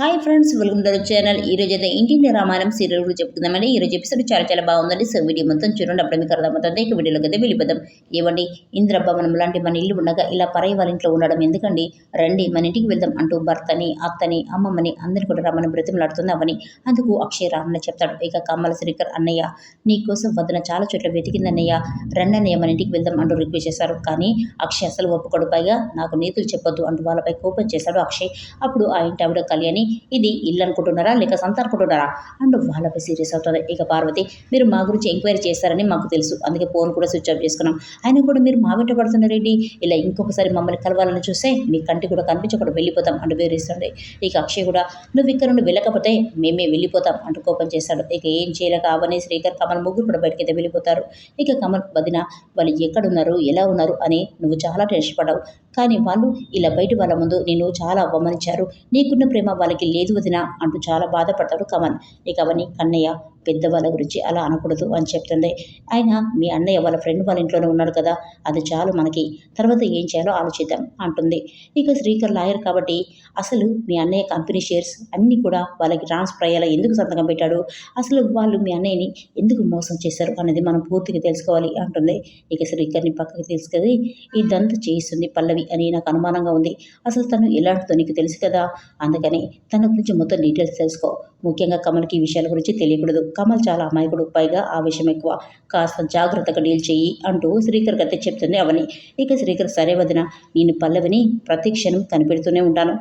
Hi friends welcome to channel ఈ రోజు అయితే ఇంటింటి రామాయణం సీరియల్ గురించి చెప్పుకుందామండి. ఈ రోజు ఎపిసోడ్ చాలా చాలా బాగుందండి. సో వీడియో మొత్తం చూడండి. అప్పుడు మీకు అర్థమవుతుంది. ఇక వీడియోలోకి అయితే వెళ్ళిపోదాం. ఏమండి? ఇంద్రభవనం లాంటి మన ఇల్లు ఉండగా ఇలా పరై వాళ్ళ ఇంట్లో ఉండడం ఎందుకండి? రండి మన ఇంటికి వెళ్దాం అంటూ భర్తని అత్తని అమ్మమ్మని అందరిని కూడా రమ్మని బ్రతిమలాడుతుంది అవని అందుకు అక్షయ్ రానని చెప్తాడు. ఇక కమ్మల శ్రీకర్ అన్నయ్య నీకోసం వదిన చాలా చోట్ల వెతికింది అన్నయ్య. మన ఇంటికి వెళ్దాం అంటూ రిక్వెస్ట్ చేశారు. కానీ అక్షయ్ అసలు ఒప్పుకోడు. పైగా నాకు నీతులు చెప్పొద్దు అంటూ వాళ్ళపై కోపం చేశాడు అక్షయ్. అప్పుడు ఆ ఇంటి ఆవిడ కళ్యాణి ఇది ఇల్లు అనుకుంటున్నారా లేక సంత అనుకుంటున్నారా అండ్ వాళ్ళపై సీరియస్ అవుతుంది. ఇక పార్వతి మీరు మా గురించి ఎంక్వైరీ చేస్తారని మాకు తెలుసు. అందుకే ఫోన్ కూడా స్విచ్ ఆఫ్ చేసుకున్నాం. అయినా కూడా మీరు మా వెంట పడుతున్నారేంటి ఇలా ఇంకొకసారి మమ్మల్ని కలవాలని చూస్తే మీ కంటి కూడా కనిపించకుండా వెళ్ళిపోతాం అంటూ బెదిరిస్తుంది. ఇక అక్షయ్ కూడా నువ్వు ఇక్కడ నుండి వెళ్ళకపోతే మేమే వెళ్ళిపోతాం అంటూ కోపం చేశాడు ఇక ఏం చేయలేక అవని శ్రీకర్ కమల్ ముగ్గురు కూడా బయటకైతే వెళ్ళిపోతారు. ఇక కమల్ వదిన వాళ్ళు ఎక్కడున్నారు? ఎలా ఉన్నారు? అని నువ్వు చాలా టెన్షన్ పడవు కానీ వాళ్ళు ఇలా బయట వాళ్ళ ముందు నేను చాలా అవమానించారు. నీకున్న ప్రేమ వాళ్ళకి లేదు వదిన అంటూ చాలా బాధపడతాడు కమల్. ఇక అవని కన్నయ్య పెద్దవాళ్ళ గురించి అలా అనకూడదు అని చెప్తుంది ఆయన మీ అన్నయ్య వాళ్ళ ఫ్రెండ్ వాళ్ళ ఇంట్లోనే ఉన్నాడు కదా అది చాలు మనకి. తర్వాత ఏం చేయాలో ఆలోచిద్దాం అంటుంది. ఇక శ్రీకర్ లాయర్ కాబట్టి అసలు మీ అన్నయ్య కంపెనీ షేర్స్ అన్నీ కూడా వాళ్ళకి ట్రాన్స్ఫర్ అయ్యేలా ఎందుకు సంతకం పెట్టాడు? అసలు వాళ్ళు మీ అన్నయ్యని ఎందుకు మోసం చేశారు అనేది మనం పూర్తిగా తెలుసుకోవాలి అంటుంది. ఇక శ్రీకర్ని పక్కకి తెలుసుకొని ఇదంతా చేయిస్తుంది పల్లవి అని నాకు అనుమానంగా ఉంది. అసలు తను ఎలాంటిదో నీకు తెలుసు కదా అందుకని తన గురించి మొత్తం డీటెయిల్స్ తెలుసుకో. ముఖ్యంగా కమల్కి ఈ విషయాల గురించి తెలియకూడదు. కమల్ చాలా అమాయకుడు. పైగా ఆవేశం ఎక్కువ. కాస్త జాగ్రత్తగా డీల్ చేయి అంటూ శ్రీకర్ అయితే చెప్తుంది అవని. ఇక శ్రీకర్ సరే వదిన నేను పల్లవిని ప్రతి క్షణం కనిపెడుతూనే ఉంటాను.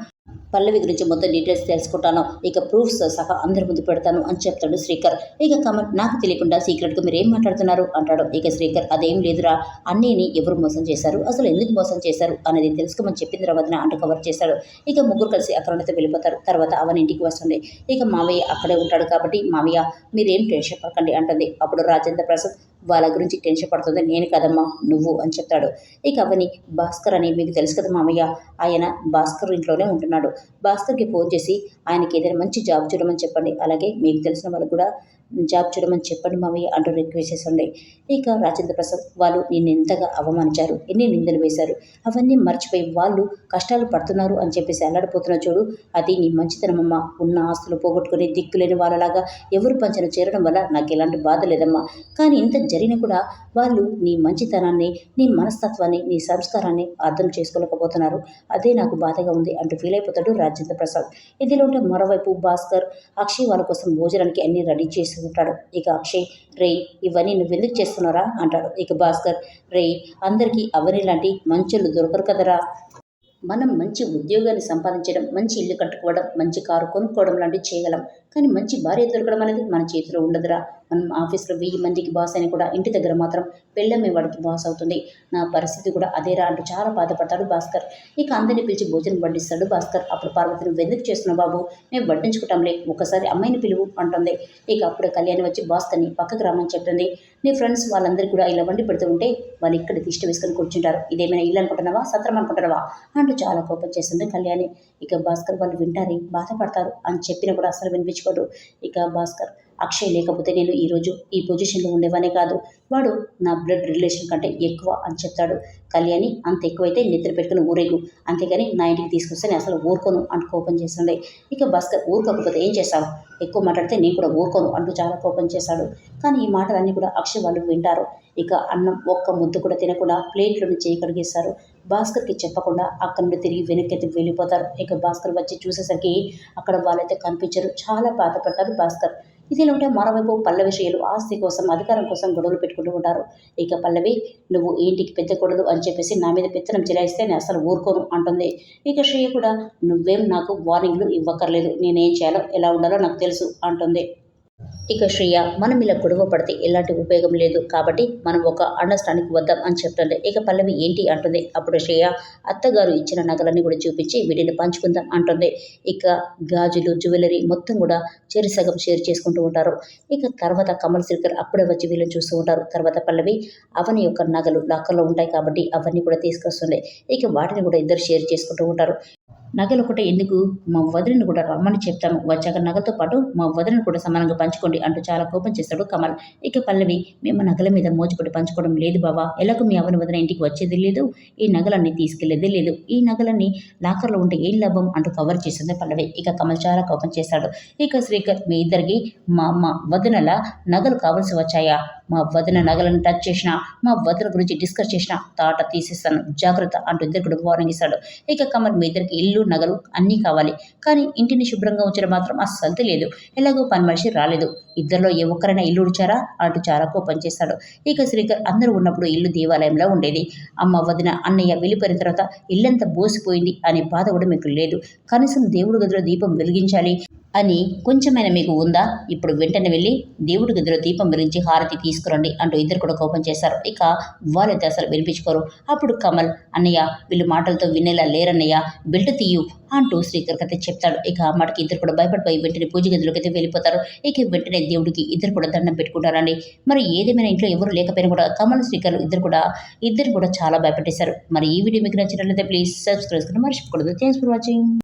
పల్లవి గురించి మొత్తం డీటెయిల్స్ తెలుసుకుంటాను. ఇక ప్రూఫ్స్ సహా అందరి ముందు పెడతాను అని చెప్తాడు శ్రీకర్. ఇక కమల్ నాకు తెలియకుండా సీక్రెట్గా మీరు ఏం మాట్లాడుతున్నారు? అంటాడు. ఇక శ్రీకర్ అదేం లేదురా. అన్నీని ఎవరు మోసం చేశారు? అసలు ఎందుకు మోసం చేశారు? అనేది తెలుసుకోమని చెప్పింది వదిన అంటూ కవర్ చేశాడు ఇక ముగ్గురు కలిసి అక్కడైతే వెళ్ళిపోతారు. తర్వాత అవని ఇంటికి వస్తుంది. ఇక మావయ్య అక్కడే ఉంటాడు కాబట్టి మావయ్య మీరేం టెన్షన్ పడకండి అంటుంది. అప్పుడు రాజేంద్ర ప్రసాద్ వాళ్ళ గురించి టెన్షన్ పడుతుంది? నేను కదమ్మా నువ్వు అని చెప్తాడు. ఇక అవని భాస్కర్ అని మీకు తెలుసు కదా మామయ్య ఆయన భాస్కర్ ఇంట్లోనే ఉంటున్నాడు. భాస్కర్కి ఫోన్ చేసి ఆయనకి ఏదైనా మంచి జాబ్ చూడమని చెప్పండి. అలాగే మీకు తెలిసిన వాళ్ళు కూడా జాబ్ చూడమని చెప్పండి మామయ్య అంటూ రిక్వెస్ట్ చేసండి ఇక రాజేంద్ర ప్రసాద్ వాళ్ళు నిన్ను ఎంతగా అవమానించారు? ఎన్ని నిందలు వేశారు? అవన్నీ మర్చిపోయి వాళ్ళు కష్టాలు పడుతున్నారు అని చెప్పేసి అల్లాడిపోతున్న చూడు. అది నీ మంచితనమమ్మా. ఉన్న ఆస్తులు పోగొట్టుకుని దిక్కులేని వాళ్ళలాగా ఎవరు పంచన చేరడం వల్ల నాకు ఎలాంటి బాధ లేదమ్మా. కానీ ఇంత జరిగినా కూడా వాళ్ళు నీ మంచితనాన్ని నీ మనస్తత్వాన్ని నీ సంస్కారాన్ని అర్థం చేసుకోలేకపోతున్నారు. అదే నాకు బాధగా ఉంది అంటూ ఫీల్ అయిపోతాడు రాజేంద్ర ప్రసాద్. ఇదిలో ఉంటే మరోవైపు భాస్కర్ అక్షయ్ వాళ్ళ కోసం భోజనానికి అన్ని రెడీ చేసి ఉంటాడు. ఇక అక్షయ్ రే ఇవన్నీ నువ్వెందుకు చేస్తున్నారా? అంటాడు. ఇక భాస్కర్ రే అందరికీ అవని లాంటి మంచులు దొరకరు కదరా. మనం మంచి ఉద్యోగాన్ని సంపాదించడం మంచి ఇల్లు కట్టుకోవడం మంచి కారు కొనుక్కోవడం లాంటివి చేయగలం. కానీ మంచి భార్య దొరకడం అనేది మన చేతిలో ఉండదురా. మనం ఆఫీస్లో వెయ్యి మందికి బాస్ అని కూడా ఇంటి దగ్గర మాత్రం పెళ్ళమే వాడికి బాస్ అవుతుంది. నా పరిస్థితి కూడా అదేరా అంటూ చాలా బాధపడతాడు భాస్కర్. ఇక అందరిని పిలిచి భోజనం వడ్డిస్తాడు భాస్కర్. అప్పుడు పార్వతిని వెందుకు చేస్తున్నావు బాబు? మేము వడ్డించుకుంటాంలే. ఒకసారి అమ్మాయిని పిలువు అంటుంది. ఇక అప్పుడు కళ్యాణి వచ్చి భాస్కర్ని పక్కకు రమ్మని చెప్తుంది. నీ ఫ్రెండ్స్ వాళ్ళందరికీ కూడా ఇలా వండి పెడుతూ ఉంటే వాళ్ళు ఇక్కడ తిష్ట వేసుకొని కూర్చుంటారు. ఇదేమైనా ఇల్లు అనుకుంటున్నావా? సత్రం అనుకుంటున్నావా? అంటూ చాలా కోపం చేస్తుంది కళ్యాణి. ఇక భాస్కర్ వాళ్ళు వింటారే బాధపడతారు అని చెప్పినా కూడా అసలు వినిపించుకోడు ఇక భాస్కర్ అక్షయ్ లేకపోతే నేను ఈరోజు ఈ పొజిషన్లో ఉండేవానే కాదు. వాడు నా బ్లడ్ రిలేషన్ కంటే ఎక్కువ అని చెప్తాడు. కళ్యాణి అంత ఎక్కువైతే నిద్ర పెట్టుకుని ఊరేగు. అంతేగాని నా ఇంటికి తీసుకొస్తే నేను అసలు ఊరుకోను అంటూ కోపం చేస్తుంది. ఇక భాస్కర్ ఊరుకోకపోతే ఏం చేస్తావు? ఎక్కువ మాట్లాడితే నేను కూడా ఊరుకోను అంటూ చాలా కోపం చేశాడు కానీ ఈ మాటలన్నీ కూడా అక్షయ్ వాళ్ళు వింటారు. ఇక అన్నం ఒక్క ముద్దు కూడా తినకుండా ప్లేట్లో నుంచి కడిగేస్తారు. భాస్కర్కి చెప్పకుండా అక్కడ నుండి తిరిగి వెనక్కి వెళ్ళిపోతారు. ఇక భాస్కర్ వచ్చి చూసేసరికి అక్కడ వాళ్ళైతే కనిపించరు. చాలా బాధపడతారు భాస్కర్. ఇదిలో ఉంటే మరోవైపు పల్లవి శ్రీలు ఆస్తి కోసం అధికారం కోసం గొడవలు పెట్టుకుంటూ ఉంటారు. ఇక పల్లవి నువ్వు ఇంటికి పెద్దకూడదు అని చెప్పేసి నా మీద పెత్తనం చెలాయిస్తే నేను అసలు ఊరుకోను అంటుంది. ఇక శ్రేయ కూడా నువ్వేం నాకు వార్నింగ్లు ఇవ్వక్కర్లేదు. నేనేం చేయాలో ఎలా ఉండాలో నాకు తెలుసు అంటుంది. ఇక శ్రేయ మనం ఇలా గొడవ పడితే ఎలాంటి ఉపయోగం లేదు కాబట్టి మనం ఒక అండర్స్టాండింగ్ వద్దాం అని చెప్తుంది. ఇక పల్లవి ఏంటి అంటుంది. అప్పుడు శ్రేయ అత్తగారు ఇచ్చిన నగలన్నీ కూడా చూపించి వీటిని పంచుకుందాం అంటుంది. ఇక గాజులు జ్యువెలరీ మొత్తం కూడా చెరి సగం షేర్ చేసుకుంటూ ఉంటారు. ఇక తర్వాత కమల్ శ్రీకర్ అప్పుడే వచ్చి వీళ్ళని చూస్తూ ఉంటారు. తర్వాత పల్లవి అవని యొక్క నగలు లాకర్లో ఉంటాయి కాబట్టి అవన్నీ కూడా తీసుకొస్తుంది. ఇక వాటిని కూడా ఇద్దరు షేర్ చేసుకుంటూ ఉంటారు. నగలు ఒకటే ఎందుకు? మా వదిలిని కూడా రమ్మని చెప్తాను. వచ్చాక నగలతో పాటు మా వదిలిని కూడా సమానంగా పంచుకోండి అంటూ చాలా కోపం చేస్తాడు కమల్. ఇక పల్లవి మేము నగల మీద మోజుపడి పంచుకోవడం లేదు బాబా ఎలాగో మీ అవని వదిన ఇంటికి వచ్చేది లేదు. ఈ నగలన్నీ తీసుకెళ్ళేది లేదు. ఈ నగలన్నీ లాకర్లో ఉంటే ఏం లాభం అంటూ కవర్ చేస్తుంది పల్లవి. ఇక కమల్ చాలా కోపం చేస్తాడు. ఇక శ్రీకర్ మీ ఇద్దరికి మా అమ్మ వదినల నగలు కావాల్సి వచ్చాయా? మా వదిన నగలను టచ్ చేసిన మా వదిన గురించి డిస్కస్ చేసినా తాట తీసేస్తాను. జాగ్రత్త అంటూ ఇద్దరు కూడా వార్నింగ్ ఇస్తాడు. ఇక కమల్ మీ ఇద్దరికి ఇల్లు నగలు అన్నీ కావాలి. కానీ ఇంటిని శుభ్రంగా ఉంచడం మాత్రం అస్సలు లేదు. ఎలాగో పని మనిషి రాలేదు. ఇద్దరిలో ఏ ఒక్కరైనా ఇల్లు ఉడిచారా అంటూ చాలా కోపం చేస్తాడు. ఇక శ్రీకర్ అందరూ ఉన్నప్పుడు ఇల్లు దేవాలయంలో ఉండేది. అమ్మ వదిన అన్నయ్య వెళ్ళిపోయిన తర్వాత ఇల్లంతా బోసిపోయింది అనే బాధ కూడా మీకు లేదు. కనీసం దేవుడి గదిలో దీపం వెలిగించాలి. అని కొంచెమైనా మీకు ఉందా? ఇప్పుడు వెంటనే వెళ్ళి దేవుడి గదిలో దీపం వెలిగించి హారతి తీసుకురండి అంటూ ఇద్దరు కూడా కోపం చేశారు. ఇక వాళ్ళైతే అసలు వినిపించుకోరు. అప్పుడు కమల్ అన్నయ్య వీళ్ళు మాటలతో వినేలా లేరన్నయ్య బెల్ట్ తీయు అంటూ శ్రీకర్కి అయితే చెప్తాడు. ఇక ఆ మాటకి ఇద్దరు కూడా భయపడిపోయి వెంటనే పూజ గదిలోకి అయితే వెళ్ళిపోతారు. ఇక వెంటనే దేవుడికి ఇద్దరు కూడా దండం పెట్టుకుంటారండి. మరి ఏదేమైనా ఇంట్లో ఎవరు లేకపోయినా కూడా కమల్ శ్రీకర్లు ఇద్దరు కూడా ఇద్దరు కూడా చాలా భయపెట్టేశారు. మరి ఈ వీడియో మీకు నచ్చినట్లయితే ప్లీజ్ సబ్స్క్రైబ్ చేసుకుని మర్చిపోకూడదు. Thanks for watching